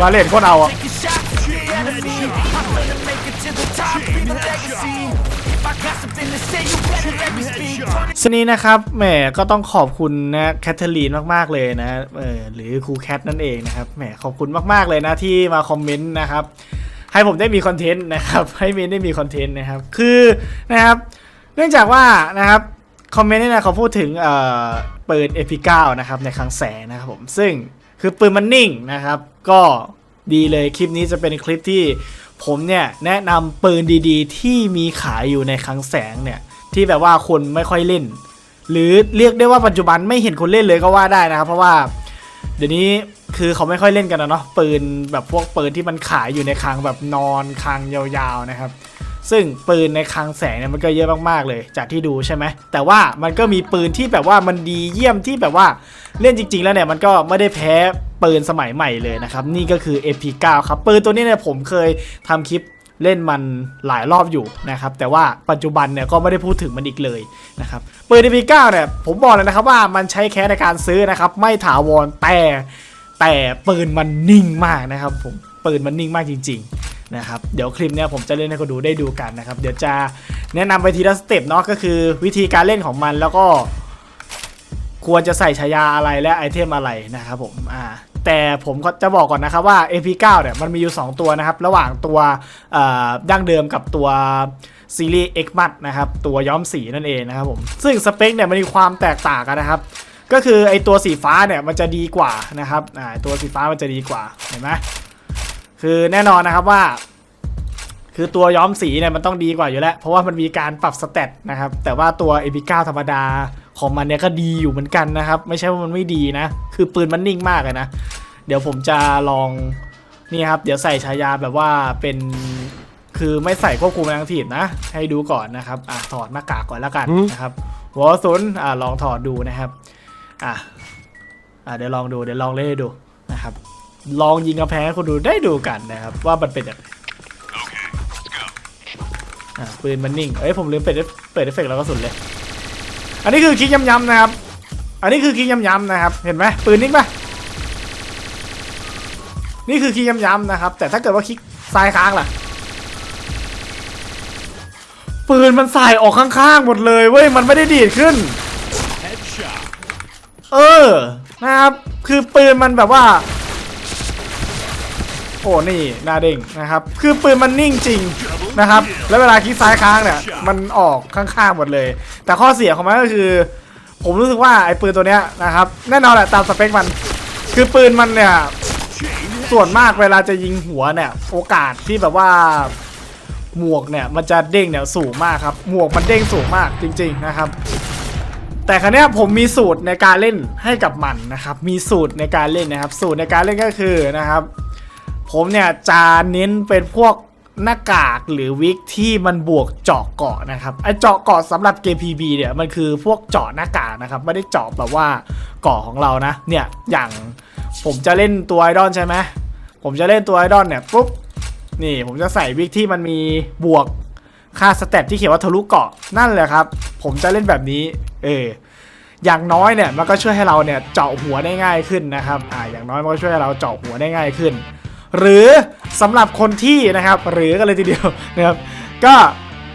บาเลนโคตรเอาอะสนี้นะครับแหมก็ต้องขอบคุณนะแคทเธอรีนมากๆเลยนะเออหรือครูแคทนั่นเองนะครับแหมขอบคุณมากๆเลยนะที่มาคอมเมนต์นะครับให้ผมได้มีคอนเทนต์นะครับให้เมนได้มีคอนเทนต์นะครับคือนะครับเนื่องจากว่านะครับคอมเมนต์นี่นะเขาพูดถึงเอ่อเปืน AP9 นะครับในคลังแสงนะครับผมซึ่ง คือปืนมันนิ่งนะครับ ก็ดีเลยคลิปนี้จะเป็นคลิปที่ผมเนี่ยแนะนำปืนดีๆ ที่มีขายอยู่ในคลังแสงเนี่ย ที่แบบว่าคนไม่ค่อยเล่น หรือเรียกได้ว่าปัจจุบันไม่เห็นคนเล่นเลยก็ว่าได้นะครับ เพราะว่า เดี๋ยวนี้คือเขาไม่ค่อยเล่นกันนะเนาะปืนแบบพวกปืนที่มันขายอยู่ในคลังแบบนอนคลังยาวๆนะครับ ซึ่งปืนในคลังแสงเนี่ยมันก็เยอะมากๆเลย จากที่ดูใช่ไหมแต่ว่ามันก็มีปืนที่แบบว่ามันดีเยี่ยมที่แบบว่าเล่นจริง ๆ แล้วเนี่ยมันก็ไม่ได้แพ้ปืนสมัยใหม่เลยนะครับ นี่ก็คือ MP9 ครับปืนตัวนี้เนี่ยผมเคยทำคลิปเล่นมันหลายรอบอยู่นะครับ แต่ว่าปัจจุบันเนี่ยก็ไม่ได้พูดถึงมันอีกเลยนะครับปืน MP9 เนี่ยผมบอกเลยนะครับว่ามันใช้แค่ในการซื้อนะครับ ไม่ถาวรแต่แต่ปืนมันนิ่งมากนะครับผมปืนมันนิ่งมากจริง ๆ นะครับเดี๋ยวคลิปเนี้ยผมจะเล่นให้คนดูได้ดูกันนะครับ เดี๋ยวจะแนะนำไปทีละสเต็ปเนาะก็คือวิธีการเล่นของมันแล้วก็ ควรจะใส่ฉายาอะไรและไอเทมอะไรนะครับผมอ่าแต่ผมก็จะบอกก่อนนะครับว่า AP9 เนี่ยมันมีอยู่ 2 ตัวนะครับ ระหว่างตัวดั้งเดิมกับตัวซีรีส์ X m a x นะครับตัวย้อมสีนั่นเองนะครับผมซึ่งสเปคเนี่ยมันมีความแตกต่างกันนะครับ ก็คือไอตัวสีฟ้าเนี่ยมันจะดีกว่านะครับอ่าตัวสีฟ้ามันจะดีกว่าเห็นไหม คือแน่นอนนะครับว่า คือตัวย้อมสีเนี่ยมันต้องดีกว่าอยู่แล้ว เพราะว่ามันมีการปรับสเตตนะครับ แต่ว่าตัว AP9 ธรรมดาของมันเนี่ยก็ดีอยู่เหมือนกันนะครับ ไม่ใช่ว่ามันไม่ดีนะ คือปืนมันนิ่งมากเลยนะ เดี๋ยวผมจะลองนี่ครับ เดี๋ยวใส่ฉายาแบบว่าเป็นคือไม่ใส่ควบคุมแรงถีบนะ ให้ดูก่อนนะครับอะถอดหน้ากากก่อนแล้วกันนะครับหัวซุนอะลองถอดดูนะครับอะอะเดี๋ยวลองดูเดี๋ยวลองเล่นให้ดูนะครับ ลองยิงกระแพงให้คนดูได้ดูกันนะครับ ว่ามันเป็นยังไงอะปืนมันนิ่ง เอ้ยผมลืมเปิดเอฟเปิดเอฟเฟกต์แล้วก็สุดเลย อันนี้คือคลิกย้ำๆนะครับ อันนี้คือคลิกย้ำๆนะครับ เห็นไหมปืนนิ่งปะนี่คือคลิกย้ำๆนะครับ แต่ถ้าเกิดว่าคลิกซ้ายค้างล่ะ ปืนมันสายออกข้างๆหมดเลยเว้ย มันไม่ได้ดีดขึ้น เออ นะครับ คือปืนมันแบบว่า โอ้นี่หน้าเด้งนะครับ คือปืนมันนิ่งจริงนะครับ แล้วเวลาคลิกซ้ายค้างเนี่ยมันออกข้างๆหมดเลย แต่ข้อเสียของมันก็คือ ผมรู้สึกว่าไอ้ปืนตัวเนี้ยนะครับแน่นอนแหละตามสเปคมัน คือปืนมันเนี่ยส่วนมากเวลาจะยิงหัวเนี่ยโอกาสที่แบบว่าหมวกเนี่ยมันจะเด้งเนี่ยสูงมากครับหมวกมันเด้งสูงมากจริง ๆนะครับ แต่ครั้นี้ผมมีสูตรในการเล่นให้กับมันนะครับ มีสูตรในการเล่นนะครับ สูตรในการเล่นก็คือนะครับ ผมเนี่ยจะเน้นเป็นพวกหน้ากากหรือวิกที่มันบวกเจาะเกาะนะครับไอเจาะเกาะสำหรับเกม PB เนี่ยมันคือพวกเจาะหน้ากากนะครับไม่ได้เจาะแบบว่าเกาะของเรานะเนี่ยอย่างผมจะเล่นตัวไอดอลใช่ไหมผมจะเล่นตัวไอดอลเนี่ยปุ๊บนี่ผมจะใส่วิกที่มันมีบวกค่าสเตตที่เขียนว่าทะลุเกาะนั่นแหละครับ ผมจะเล่นแบบนี้เอออย่างน้อยเนี่ยมันก็ช่วยให้เราเนี่ยเจาะหัวได้ง่ายขึ้นนะครับอ่าอย่างน้อยมันก็ช่วยให้เราเจาะหัวได้ง่ายขึ้น หรือสำหรับคนที่นะครับ หรือกันเลยทีเดียวนะครับ ก็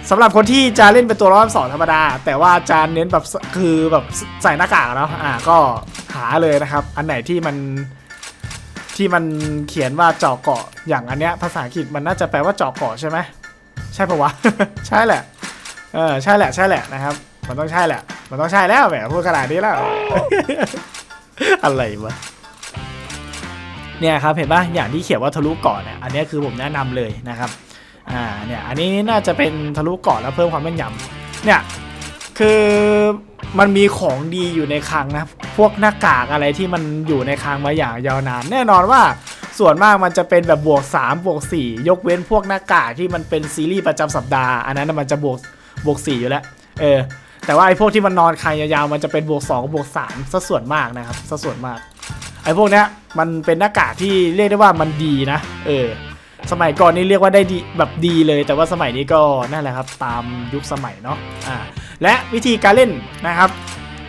สำหรับคนที่จะเล่นเป็นตัวร้อนสองธรรมดา แต่ว่าจะเน้นแบบคือแบบใส่หน้ากากเนาะอ่าก็หาเลยนะครับ อันไหนที่มันที่มันเขียนว่าเจาะเกาะอย่างอันเนี้ยภาษาอังกฤษมันน่าจะแปลว่าเจาะเกาะใช่ไหมใช่ปะวะ ใช่แหละเออใช่แหละใช่แหละนะครับ มันต้องใช่แหละ มันต้องใช่แล้วแหมพูดขนาดนี้แล้วอะไรวะ เนี่ยครับเห็นปะอย่างที่เขียนว่าทะลุเกาะเนี่ยอันนี้คือผมแนะนำเลยนะครับอ่าเนี่ยอันนี้น่าจะเป็นทะลุเกาะแล้วเพิ่มความแม่นยำเนี่ยคือมันมีของดีอยู่ในคลังนะพวกหน้ากากอะไรที่มันอยู่ในคลังมาอย่างยาวนานแน่นอนว่าส่วนมากมันจะเป็นแบบบวก3บวก4ยกเว้นพวกหน้ากากที่มันเป็นซีรีส์ประจำสัปดาห์อันนั้นมันจะบวกบวก4อยู่แล้วเออแต่ว่าไอ้พวกที่มันนอนคลังยาวๆมันจะเป็นบวก2บวก3ซะส่วนมากนะครับซะส่วนมาก ไอ้พวกเนี้ยมันเป็นหน้ากากที่เรียกได้ว่ามันดีนะ เออ สมัยก่อนนี่เรียกว่าได้ดีแบบดีเลย แต่ว่าสมัยนี้ก็นั่นแหละครับ ตามยุคสมัยเนาะอ่าและวิธีการเล่นนะครับ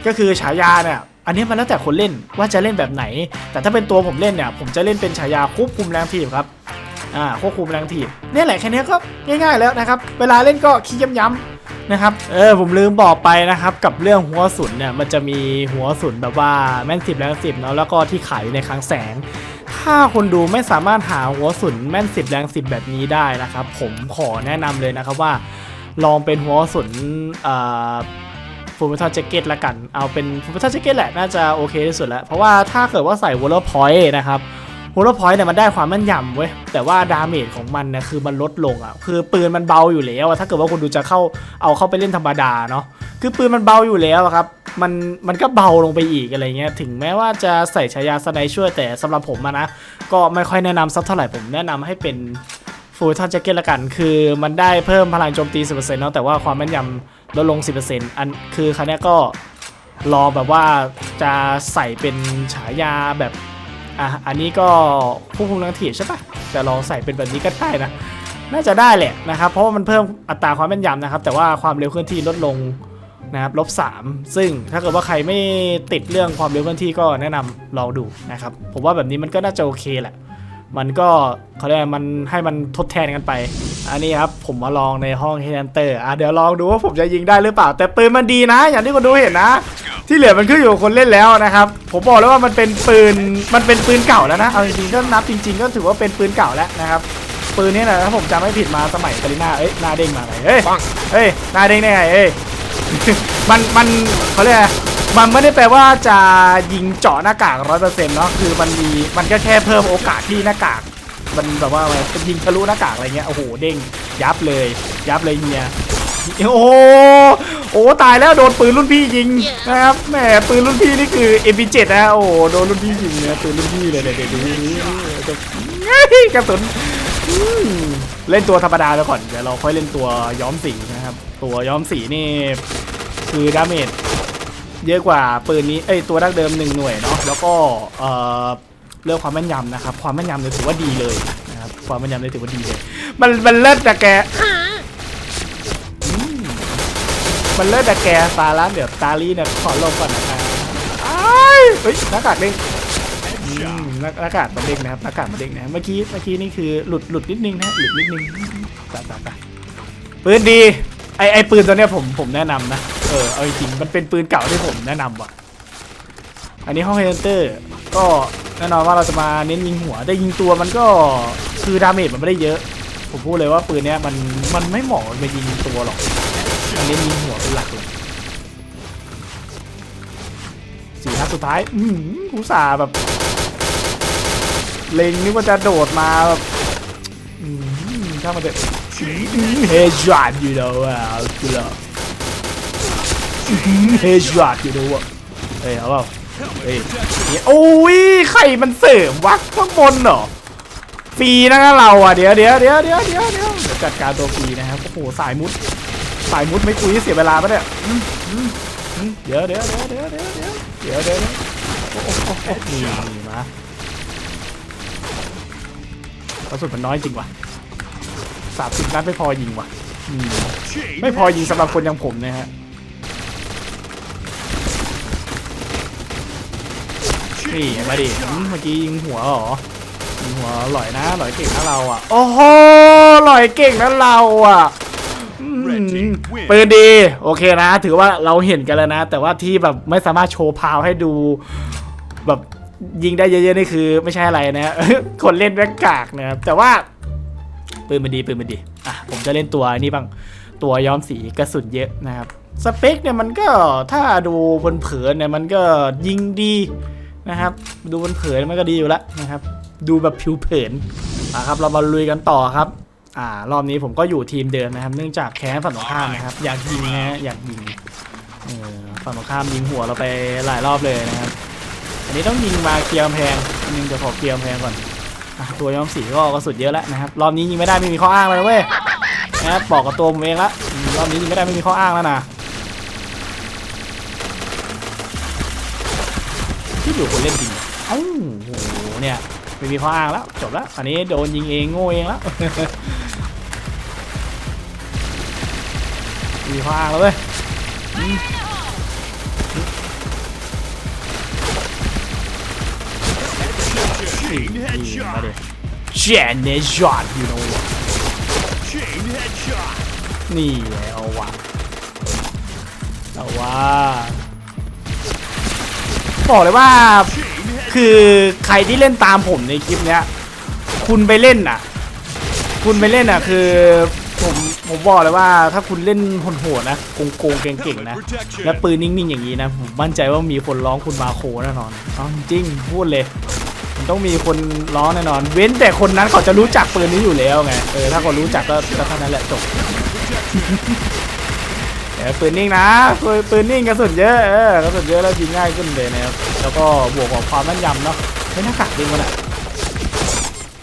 ก็คือฉายาเนี่ยอันนี้มันแล้วแต่คนเล่นว่าจะเล่นแบบไหน แต่ถ้าเป็นตัวผมเล่นเนี่ย ผมจะเล่นเป็นฉายาควบคุมแรงถีบครับอ่าควบคุมแรงถีบเนี่ยแหละแค่นี้ก็ง่ายๆแล้วนะครับ เวลาเล่นก็ขี้ย้ำๆ นะครับ เออผมลืมบอกไปนะครับ กับเรื่องหัวสุนเนี่ยมันจะมีหัวสุนแบบว่าแม่นสิบแรงสิบเนาะแล้วก็ที่ขายในคลังแสง ถ้าคนดูไม่สามารถหาหัวสุนแม่นสิบแรงสิบแบบนี้ได้นะครับ ผมขอแนะนำเลยนะครับว่า ลองเป็นหัวสุนอ่าฟูลเมทัลแจ็คเก็ตละกัน เอาเป็นฟูลเมทัลแจ็คเก็ตแหละน่าจะโอเคที่สุดแล้ว เพราะว่าถ้าเกิดว่าใส่วอลเลอร์พอยต์นะครับ วอลเลอร์พอยต์เนี่ยมันได้ความแม่นยำเว้ยแต่ว่าดาเมจของมันเนี่ยคือมันลดลงอะคือปืนมันเบาอยู่แล้วถ้าเกิดว่าคุณดูจะเข้าเอาเข้าไปเล่นธรรมดาเนาะคือปืนมันเบาอยู่แล้วครับมันมันก็เบาลงไปอีกอะไรเงี้ยถึงแม้ว่าจะใส่ฉายาสไนช่วยแต่สำหรับผมอะนะก็ไม่ค่อยแนะนำสักเท่าไหร่ผมแนะนำให้เป็นฟูลทันแจ็คเก็ตละกัน คือมันได้เพิ่มพลังโจมตี 10%เนาะแต่ว่าความแม่นยำลดลง 10%อันคือครั้งนี้ยก็รอแบบว่าจะใส่เป็นฉายาแบบ อะอันนี้ก็ควบคุมแรงถีบใช่ปะจะลองใส่เป็นแบบนี้ก็ได้นะ น่าจะได้แหละนะครับ เพราะว่ามันเพิ่มอัตราความแม่นยำนะครับ แต่ว่าความเร็วเคลื่อนที่ลดลงนะครับลบ3ซึ่งถ้าเกิดว่าใครไม่ติดเรื่องความเร็วเคลื่อนที่ก็แนะนำลองดูนะครับ ผมว่าแบบนี้มันก็น่าจะโอเคแหละ มันก็เขาเรียกมันให้มันทดแทนกันไป อันนี้ครับผมมาลองในห้องเฮนเตอร์อะเดี๋ยวลองดูว่าผมจะยิงได้หรือเปล่า แต่ปืนมันดีนะ อย่างที่คนดูเห็นนะ ที่เหลือมันขึ้นอยู่กับคนเล่นแล้วนะครับ ผมบอกแล้วว่ามันเป็นปืนมันเป็นปืนเก่าแล้วนะเอาจริงๆก็นับจริง ๆ ก็ถือว่าเป็นปืนเก่าแล้วนะครับปืนนี้นะถ้าผมจำไม่ผิดมาสมัยกาลิน่าเอ้ยหน้าเด้งมาไหนเฮ้ยเฮ้ยหน้าเด้งได้ไงเอ้ยมันมันเขาเรียกอะไรมันไม่ได้แปลว่าจะยิงเจาะหน้ากากร้อยเปอร์เซ็นต์เนาะคือมันมีมันก็แค่เพิ่มโอกาสที่หน้ากาก มันแบบว่าอะไรเป็นยิงทะลุหน้ากากอะไรเงี้ยโอ้โหเด้งยับเลย ยับเลยเฮีย โอ้โหโอ้ตายแล้วโดนปืนรุ่นพี่ยิงนะครับแหมปืนรุ่นพี่นี่คือ MP7 นะโอ้โหโดนรุ่นพี่ยิงเนี่ยปืนรุ่นพี่เลยเดี๋ยวเดี๋ยวดูนี่กระสุนอืมเล่นตัวธรรมดาไปก่อนเดี๋ยวเราค่อยเล่นตัวย้อมสีนะครับ ตัวย้อมสีนี่คือดาเมจเยอะกว่าปืนนี้เอ้ยตัวดักเดิมหนึ่งหน่วยเนาะแล้วก็เอ่อเรื่องความแม่นยำนะครับ ความแม่นยำเนี่ยถือว่าดีเลยนะครับความแม่นยำเนี่ยถือว่าดีเลย มันมันเลิศแต่แกอืม มันเลิศแต่แกฟาแล้วเดี๋ยวตาลีเนี่ยขอลงก่อนนะครับอ้ายเฮ้ยหน้ากากเด้งอืมหน้าหน้ากากมันเด้งนะครับหน้ากากมันเด้งนะเมื่อกี้เมื่อกี้นี่คือหลุดหลุดนิดนึงนะหลุดนิดนึงไปไปไปปืนดีไอไอปืนตัวเนี้ยผมผมแนะนำนะเออเอาจริงๆมันเป็นปืนเก่าที่ผมแนะนำว่ะอันนี้ห้องเฮนเตอร์ก็แน่นอนว่าเราจะมาเน้นยิงหัวแต่ยิงตัวมันก็คือดาเมจมันไม่ได้เยอะ ผมพูดเลยว่าปืนเนี้ยมันมันไม่เหมาะไปยิงตัวหรอกมัน เน้นยิงหัวเป็นหลักเลยสี่นัดสุดท้าย อืมอุตส่าห์แบบ เล็งนึกว่าจะโดดมาแบบอืมถ้ามันเด็ดเฮช็อตอยู่แล้วอะกูเหรอเฮช็อตอยู่แล้วอะเฮ้ยเอาเปล่าเฮ้ยเนี่ยโอ้ยไข่มันเสริมวะข้างบนเหรอฟรีนะเราอะเดี๋ยวเดี๋ยวเดี๋ยวเดี๋ยวเดี๋ยวเดี๋ยวเดี๋ยวจัดการตัวฟรีนะครับโอ้โหสายมุด สายมุดไม่คุยเสียเวลาปะเนี่ยเดี๋ยวเดี๋ยวเดี๋ยวเดี๋ยวเดี๋ยวเดี๋ยวเดี๋ยวนี่มาประสุดมันน้อยจริงวะสามสิบนัดไม่พอยิงว่ะไม่พอยิงสำหรับคนอย่างผมนะฮะนี่มาดิเมื่อกี้ยิงหัวหรอยิงหัวลอยนะลอยเก่งนะเราอะโอ้โหหลอยเก่งนะเราอะ ปืนดีโอเคนะ ถือว่าเราเห็นกันแล้วนะ แต่ว่าที่แบบไม่สามารถโชว์พาวให้ดู แบบยิงได้เยอะๆนี่คือ ไม่ใช่อะไรนะ คนเล่นแม่งกากนะครับแต่ว่าปืนมันดีปืนมันดีอะผมจะเล่นตัวนี้บ้างตัวย้อมสีกระสุนเยอะนะครับสเปคเนี่ยมันก็ถ้าดูบนเผินเนี่ยมันก็ยิงดีนะครับ ดูบนเผินมันก็ดีอยู่แล้วนะครับ ดูแบบผิวเผินอะครับ เรามาลุยกันต่อครับ อ่ารอบนี้ผมก็อยู่ทีมเดิมนะครับ เนื่องจากแค้นฝั่งตรงข้ามนะครับ อยากยิงนะฮะอยากยิงเออฝั่งตรงข้ามยิงหัวเราไปหลายรอบเลยนะครับ อันนี้ต้องยิงมาเคลียร์แพงอันนึงจะขอเคลียร์แพงก่อนอตัวย้อมสีก็กระสุนเยอะแล้วนะครับ รอบนี้ยิงไม่ได้ไม่มีข้ออ้างเลยนะเว้ยนะครับอกกับตัวผมเองละรอบนี้ยิงไม่ได้ไม่มีข้ออ้างแล้วนะที่อยู่คนเล่นจริงเอ้าโอ้โหเนี่ยไม่มีข้ออ้างแล้วจบแล้ว อันนี้โดนยิงเองโง่เองแล้ว มีข้างล่างแล้วเว้ยมาดิเจนเนชั่นอยู่นะวะนี่แหละเอาวะแต่ว่าบอกเลยว่าคือใครที่เล่นตามผมในคลิปเนี้ย คุณไปเล่นอะ คุณไปเล่นอะ คือผม ผมบอกเลยว่าถ้าคุณเล่นโหดๆนะโกงๆเก่งๆนะ และปืนนิ่งๆอย่างนี้นะ ผมมั่นใจว่ามีคนร้องคุณมาโคแน่นอนเอาจริงพูดเลยมันต้องมีคนร้องแน่นอน เว้นแต่คนนั้นเขาจะรู้จักปืนนี้อยู่แล้วไงเออถ้าเขารู้จักก็ก็เท่านั้นแหละจบแต่ปืนนิ่งนะปืนปืนนิ่งกระสุนเยอะเออกระสุนเยอะแล้วยิงง่ายขึ้นเลยนะครับแล้วก็บวกกับความแม่นยำเนาะไม่น้ากากดิงมันอะ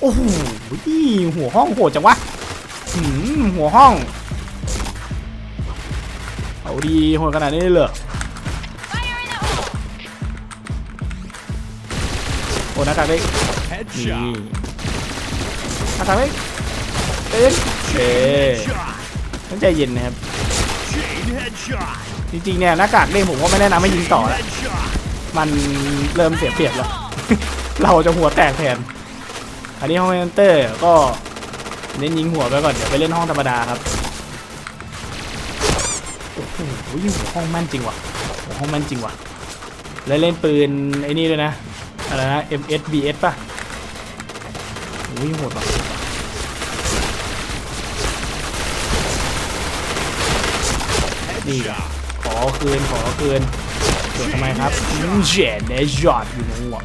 โอ้โหหัวห้องโหดจังวะหืม หัวห้อง เอาดีโหดขนาดนี้เลยเหรอโอ้หน้ากากดิงนี่หน้ากากดิงเอ๊ะเอ๊ะ Headshot. ต้องใจเย็นนะครับ จริงๆเนี่ยหน้ากากเด้ผมก็ไม่แนะนำให้ยิงต่อแล้วมันเริ่มเสียเปรียบแล้ว เราจะหัวแตกแทน อันนี้ห้องเอนเตอร์ก็ เน้นยิงหัวไปก่อนเดี๋ยวไปเล่นห้องธรรมดาครับโอ้โหยิงหัวห้องแม่นจริงว่ะหัวห้องแม่นจริงว่ะแล้วเล่นปืนไอ้นี่ด้วยนะอะไรนะ MSBS ป่ะโอ้ยโหดว่ะนี่ขอคืนขอคืนเกิดทำไมครับเจนเดจอดอยู่ในหัว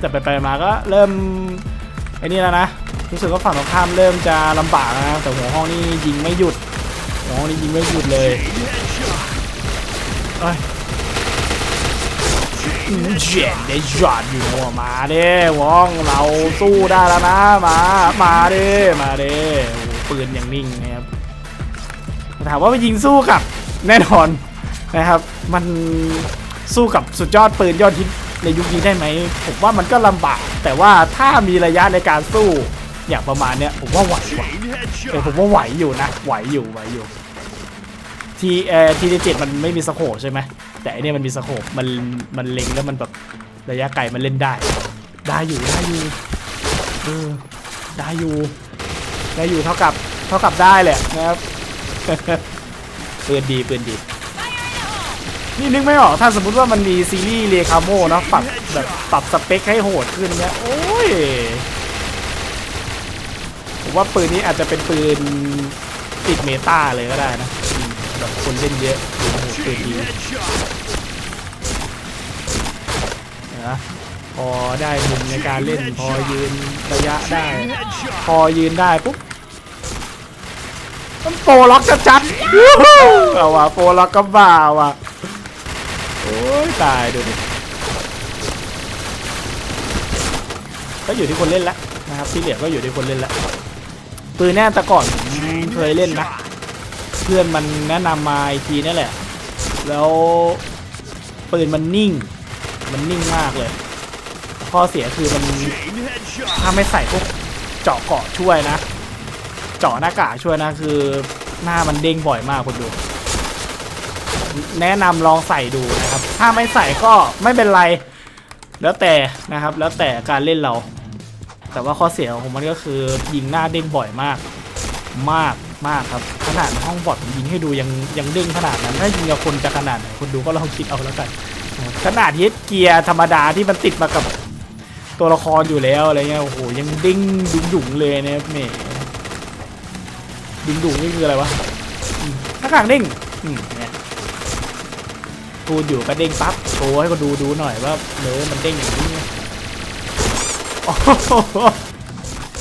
แต่ไปไปมาก็เริ่มไอ้นี่แล้วนะ รู้สึกว่าฝั่งตรงข้ามเริ่มจะลำบากนะแต่หัวห้องนี่ยิงไม่หยุดหัวห้องนี่ยิงไม่หยุดเลยเอ้ยเจ headshot. นเดจอดอยู่หัวมาเด้วองเราสู้ได้แล้วนะมามาเด้มาเด้อปืนอย่างนิ่งนะครับถามว่าไปยิงสู้กับแน่นอนนะครับ มันสู้กับสุดยอดปืนยอดฮิตในยุคนี้ได้ไหมผมว่ามันก็ลำบาก แต่ว่าถ้ามีระยะในการสู้ อย่างประมาณเนี้ยผมว่าไหวว่ะเออผมว่าไหวอยู่นะ ไหวอยู่ไหวอยู่ ทีเอ่อทีเจ็ดมันไม่มีสโคปใช่ไหมแต่อันเนี้ยมันมีสโคปมันมันเล็งแล้วมันแบบระยะไกลมันเล่นได้ ได้อยู่ได้อยู่เออได้อยู่ได้อยู่เท่ากับเท่ากับได้แหละนะครับปืนดีปืนดีนี่นึกไม่ออกถ้าสมมติว่ามันมีซีรีส์เรคาโมเนาะปรับแบบปรับสเปคให้โหดขึ้นเนี้ยโอ้ย ผมว่าปืนนี้อาจจะเป็นปืนติดเมตาเลยก็ได้นะแบบคนเล่นเยอะโอ้โหปืนดีนะพอได้มุมในการเล่นพอยืนระยะได้ พอยืนได้ปุ๊บมันโปรล็อกจัดๆเอาว่ะโปรล็อกก็บ้าว่ะโอ้ยตายดูดิก็อยู่ที่คนเล่นแล้วนะครับที่เหลือก็อยู่ที่คนเล่นแล้ว ปืนแน่แต่ก่อนผมเคยเล่นนะ เพื่อนมันแนะนำมาอีกทีนั่นแหละ แล้วปืนมันนิ่ง มันนิ่งมากเลย ข้อเสียคือมันถ้าไม่ใส่พวกเจาะเกาะช่วยนะ เจาะหน้ากากช่วยนะคือหน้ามันเด้งบ่อยมากคุณดู แนะนำลองใส่ดูนะครับ ถ้าไม่ใส่ก็ไม่เป็นไร แล้วแต่นะครับ แล้วแต่การเล่นเรา แต่ว่าข้อเสียของมันก็คือยิงหน้าเด้งบ่อยมาก มากมากครับขนาดห้องบอทผมยิงให้ดูยังยังเด้งขนาดนั้นถ้ายิงกับคนจะขนาดไหนคุณดูก็ลองคิดเอาแล้วกันขนาดเฮดเกียร์ธรรมดาที่มันติดมากับตัวละครอยู่แล้วอะไรเงี้ยโอ้โหยังดิ้งดุงดุงเลยนะครับแหม่ดุงดุงนี่คืออะไรวะหน้ากากเด้งอืมเนี่ยพูดอยู่ก็เด้งปั๊บโชว์ให้ก็ดูดูหน่อยว่าเนื้อมันเด้งอย่างนี้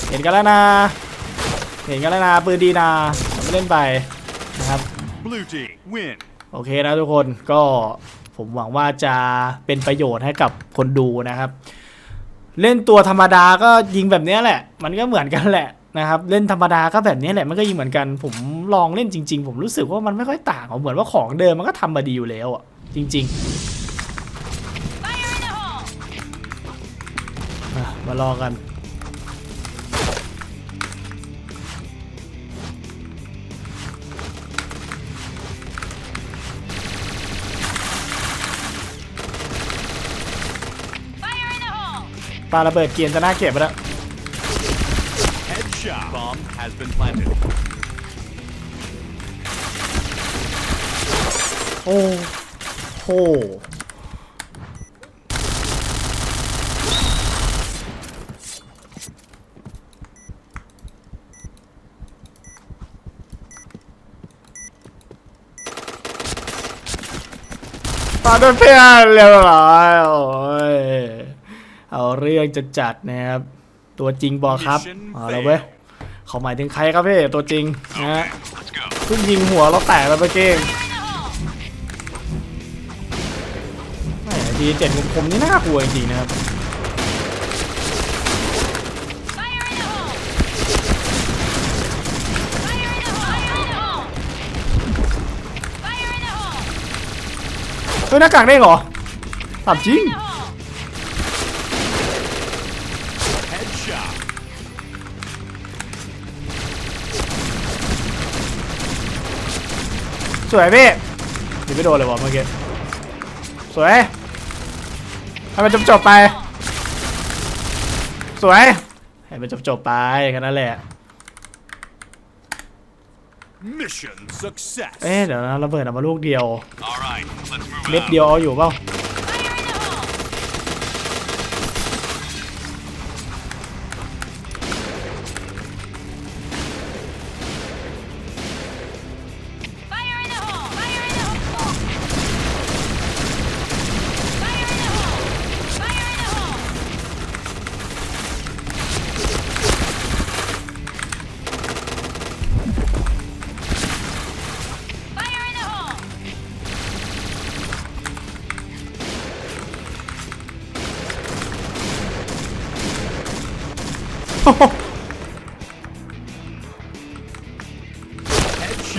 เห็นกันแล้วนะ เห็นกันแล้วนะปืนดีนะทำไม่เล่นไปนะครับ Blue team win. โอเคนะทุกคนก็ผมหวังว่าจะเป็นประโยชน์ให้กับคนดูนะครับ เล่นตัวธรรมดาก็ยิงแบบเนี้ยแหละ มันก็เหมือนกันแหละนะครับเล่นธรรมดาก็แบบเนี้ยแหละมันก็ยิงเหมือนกัน ผมลองเล่นจริง ๆ ผมรู้สึกว่ามันไม่ค่อยต่างเหมือนว่าของเดิมมันก็ทำมาดีอยู่แล้วอะจริง ๆ มาลองกัน Fire in the hole! ปาระเบิดเกียร์จะน่าเก็บไปแล้ว Headshot. Bomb has been planted. โอ้โห ตอนนั้นเพื่อนเรียบร้อยโอ้ยเอาเรื่องจะจัดนะครับ ตัวจริงบอกครับเอาแล้วเว้ยเขาหมายถึงใครครับพี่ตัวจริงนะฮะ Let's go. เพิ่งยิงหัวเราแตกไปเมื่อกี้แหมทีเจ็ดคมๆนี่น่ากลัวจริงๆนะครับ ฮ้ยหน้ากากได้เหรอถามจริงสวยพี่ยิงไม่โดนเลยวะเมื่อกี้สวยให้มันจบจบไป สวยให้มันจบจบไปแค่นั้นแหละ Mission success. เอ๊ะเดี๋ยวนะระเบิดออกมาลูกเดียว All right, let's move เม็ด out. เดียวเอาอยู่เปล่า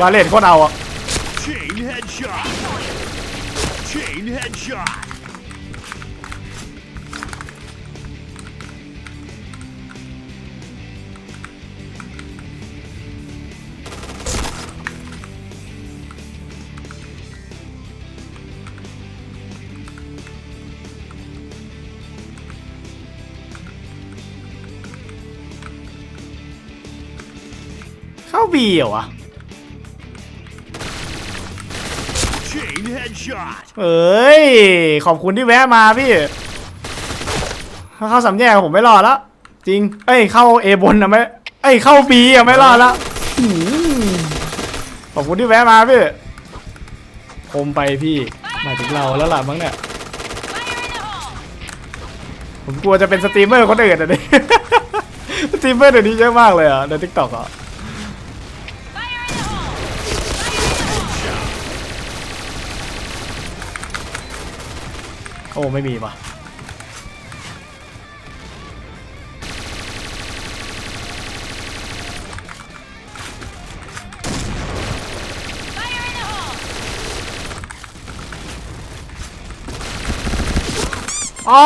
บาเลนโคตรเอาอะ Chain headshot. Chain headshot. าบีเหรอวะ Chain headshot. เอ้ย ขอบคุณที่แวะมาพี่ ถ้าเข้าสามแยกผมไม่รอดแล้ว จริง เอ้ย เข้าเอบนนะไม่ เอ้ย เข้าบีอะไม่รอดแล้วหืมขอบคุณที่แวะมาพี่คมไปพี่หมายถึงเราแล้วล่ะมั้งเนี่ย Fire in the hole! ผมกลัวจะเป็นสตรีมเมอร์คนอื่นอะดิ สตรีมเมอร์เดี๋ยวนี้เยอะมากเลยอะในทิกตอกอะ โอ้ไม่มีว่ะอ๋อ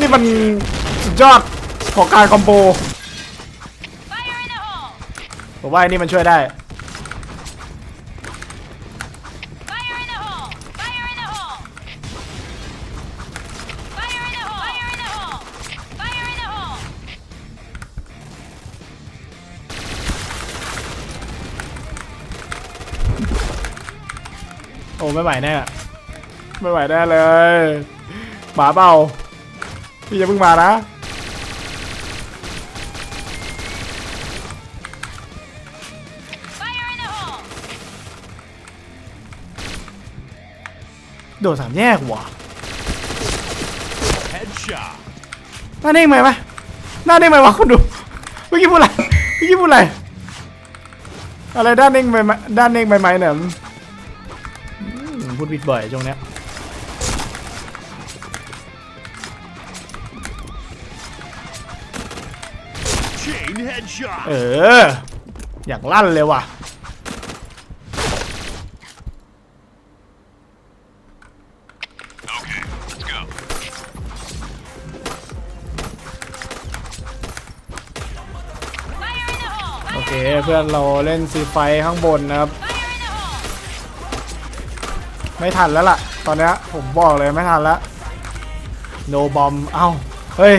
นี่มันสุดยอดของการคอมโบผมว่าอ้นี่มันช่วยได้ ไม่ไหวแน่ไม่ไหวแน่เลยหมาเบาพี่อย่าเพิ่งมานะโดดสามแยกว่ะหน้าเด้งไหมวะหน้าเด้งไหมวะคุณดูเมื่อกี้พูดอะไรเมื่อกี้พูดอะไรอะไรด้านเด้งใบไม้ด้านเด้งใบไหมเนี่ย พูดผิดบ่อยช่วงเนี้ย Chain headshot. เออ อยากลั่นเลยว่ะ Okay, let's go. โอเคเพื่อนเราเล่นซีไฟข้างบนนะครับ ไม่ทันแล้วล่ะ ตอนนี้ผมบอกเลยไม่ทันแล้วโนบอมเอ้าเฮ้ย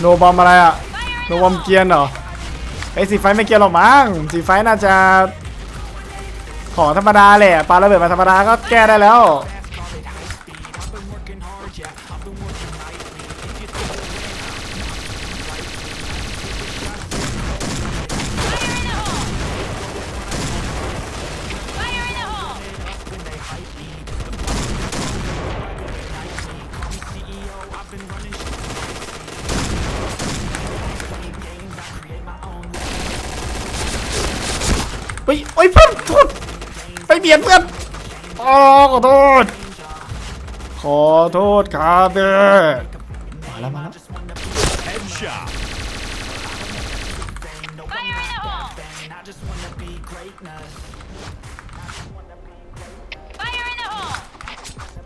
โนบอมอะไรอะโนบอมเกียร์เหรอไอ้สีไฟไม่เกียร์หรอกมั้งสีไฟน่าจะ ของธรรมดาแหละปาระเบิดมาธรรมดาก็แก้ได้แล้ว เฮ้ยโอ้ยเพื่อนโทษไปเบียดเพื่อนอ๋ขอโทษ ขอโทษครับเพื่อนมาแล้วมาแล้ว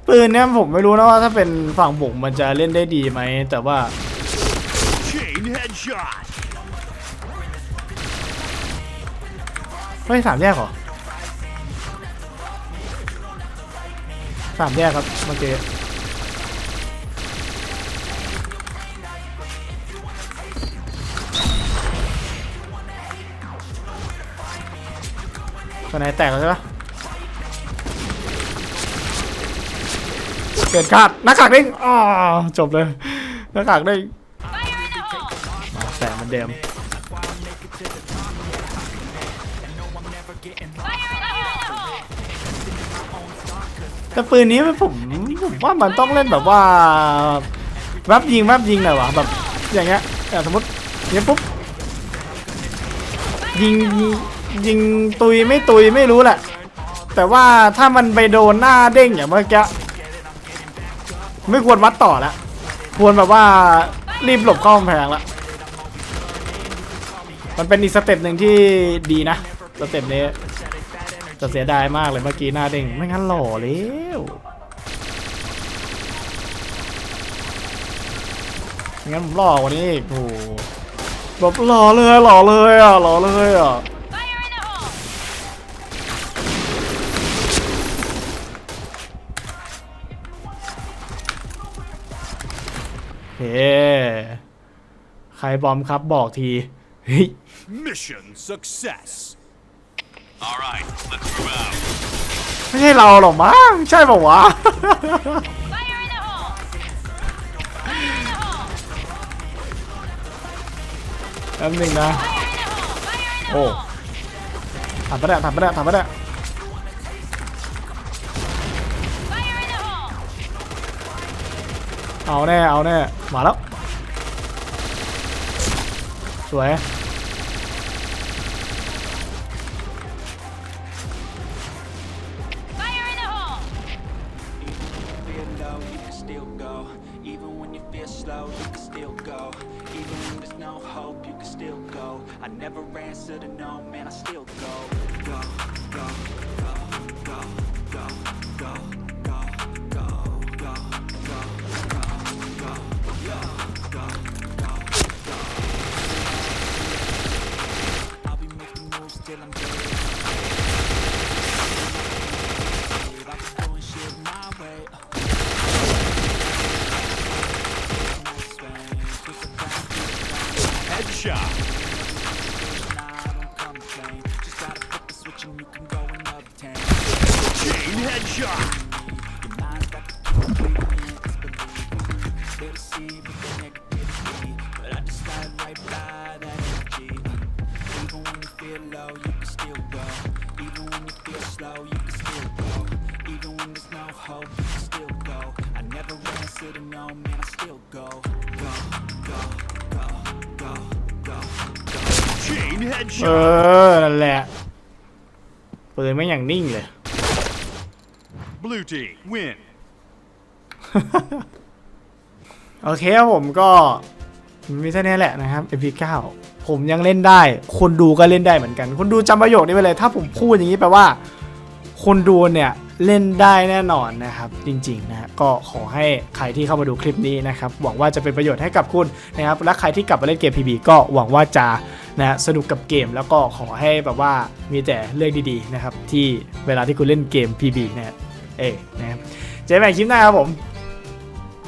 ปืนเนี่ยผมไม่รู้นะว่าถ้าเป็นฝั่งบุกมันจะเล่นได้ดีไหมแต่ว่า ไม่สามแยกเหรอสามแยกครับเมื่อกี้ตัวไหนแตกแล้วใช่ปะเกิดคาดหน้ากากเด้งอ๋อจบเลยหน้ากากเด้ง Fire in the hole! อ๋อแตกเหมือนเดิม แต่ปืนนี้ผมผมว่ามันต้องเล่นแบบว่าแวบยิงแวบยิงหน่อยวะแบบอย่างเงี้ยอย่สมมติเนี้ยปุ๊บยิงยิงตุยไม่ตุยไม่รู้แหละ แต่ว่าถ้ามันไปโดนหน้าเด้งอย่างเมื่อกี้ไม่ควรวัดต่อละควรแบบว่ารีบหลบเข้ากำแพงละมันเป็นอีกสเต็ปหนึ่งที่ดีนะสเต็ปนี้ จะเสียดายมากเลยเมื่อกี้หน้าเด้งไม่งั้นหล่อแล้วไม่งั้นผมหล่อกว่านี้อีกโอ้โหแบบหล่อเลยหล่อเลยอะหล่อเลยอะเฮ้ใครบอมครับบอกทีเฮ้ย Mission success. All right, let's move out. ไม่ใช่เราหรอกมั้งใช่ป่าวะ Fire in the hole! Fire in the hole! แป๊บนึงนะ Fire in the hole! Fire in the โอ้ hole! ถามไปได้ถามไปได้ถามไปได้ Fire in the hole! เอาแน่ เอาแน่ มาแล้ว สวย นไม่อย่างนิ่งเลย Blue team win. โอเคครับผมก็มีเท่านี้แหละนะครับ MP9 ผมยังเล่นได้ คนดูก็เล่นได้เหมือนกัน คนดูจำประโยคนี้ไปเลย ถ้าผมพูดอย่างนี้แปลว่า คนดูเนี่ยเล่นได้แน่นอนนะครับ จริงๆนะฮะก็ขอให้ใครที่เข้ามาดูคลิปนี้นะครับ หวังว่าจะเป็นประโยชน์ให้กับคุณนะครับ และใครที่กลับมาเล่นเกม PB ก็หวังว่าจะ นะฮะสนุกกับเกมแล้วก็ขอให้แบบว่ามีแต่เรื่องดีๆนะครับที่เวลาที่คุณเล่นเกม PB นะฮะเอ๊นะครับเจอกันใหม่คลิปหน้าครับผม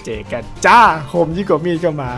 เจอกันจ้าโฮมยี่กว่ามีดก็มา